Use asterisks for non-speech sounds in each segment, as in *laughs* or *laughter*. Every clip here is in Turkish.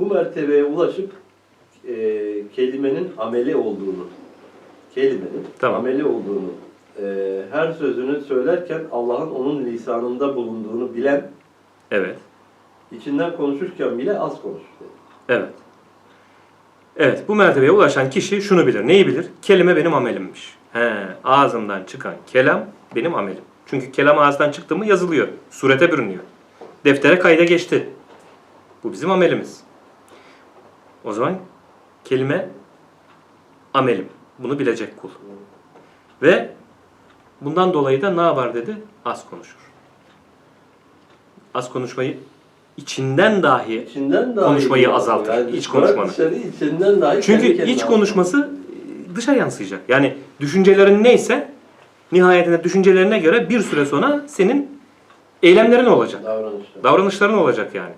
bu mertebeye ulaşıp e, kelimenin ameli olduğunu, kelimenin Tamam. ameli olduğunu, e, her sözünü söylerken Allah'ın onun lisanında bulunduğunu bilen, Evet. içinden konuşurken bile az konuşur. Evet. Evet, bu mertebeye ulaşan kişi şunu bilir. Neyi bilir? Kelime benim amelimmiş. He, ağzımdan çıkan kelam benim amelim. Çünkü kelam ağızdan çıktı mı yazılıyor. Surete bürünüyor. Deftere kayda geçti. Bu bizim amelimiz. O zaman kelime amelim. Bunu bilecek kul. Ve bundan dolayı da ne yapar dedi? Az konuşur. Az konuşmayı içinden dahi İçinden dahi Konuşmayı azaltır, iç bırak konuşmanı. dışarı içinden dahi Çünkü iç konuşması dışa yansıyacak. Yani düşüncelerin neyse nihayetinde düşüncelerine göre bir süre sonra senin eylemlerin olacak. davranışlar. Davranışların olacak yani.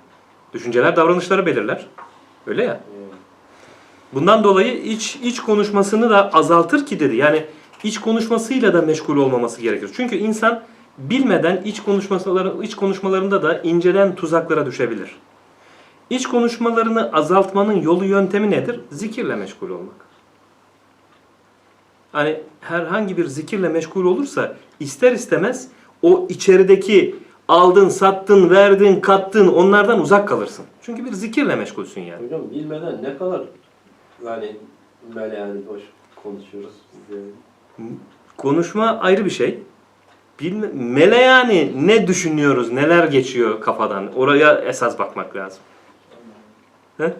Düşünceler davranışları belirler. Öyle ya. Bundan dolayı iç iç konuşmasını da azaltır ki dedi. Yani iç konuşmasıyla da meşgul olmaması gerekir. Çünkü insan bilmeden iç konuşmaları iç konuşmalarında da inceden tuzaklara düşebilir. İç konuşmalarını azaltmanın yolu yöntemi nedir? Zikirle meşgul olmak. Hani herhangi bir zikirle meşgul olursa ister istemez o içerideki aldın, sattın, verdin, kattın onlardan uzak kalırsın. Çünkü bir zikirle meşgulsün yani. Hocam bilmeden ne kadar yani böyle yani hoş konuşuyoruz yani. Konuşma ayrı bir şey. Bilme, mele yani ne düşünüyoruz, neler geçiyor kafadan. Oraya esas bakmak lazım. He?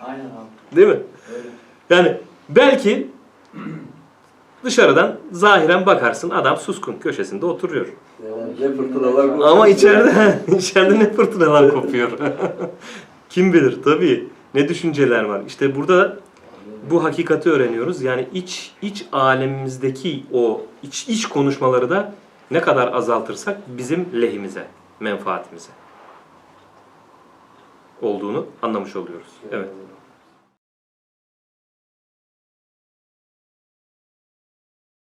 Aynen abi. Değil mi? Öyle. Yani belki dışarıdan zahiren bakarsın adam suskun köşesinde oturuyor. Ne fırtınalar. Ama içeride *laughs* içeride ne fırtınalar kopuyor. *laughs* Kim bilir tabii ne düşünceler var. İşte burada bu hakikati öğreniyoruz. Yani iç iç alemimizdeki o iç iç konuşmaları da ne kadar azaltırsak bizim lehimize, menfaatimize olduğunu anlamış oluyoruz. Evet.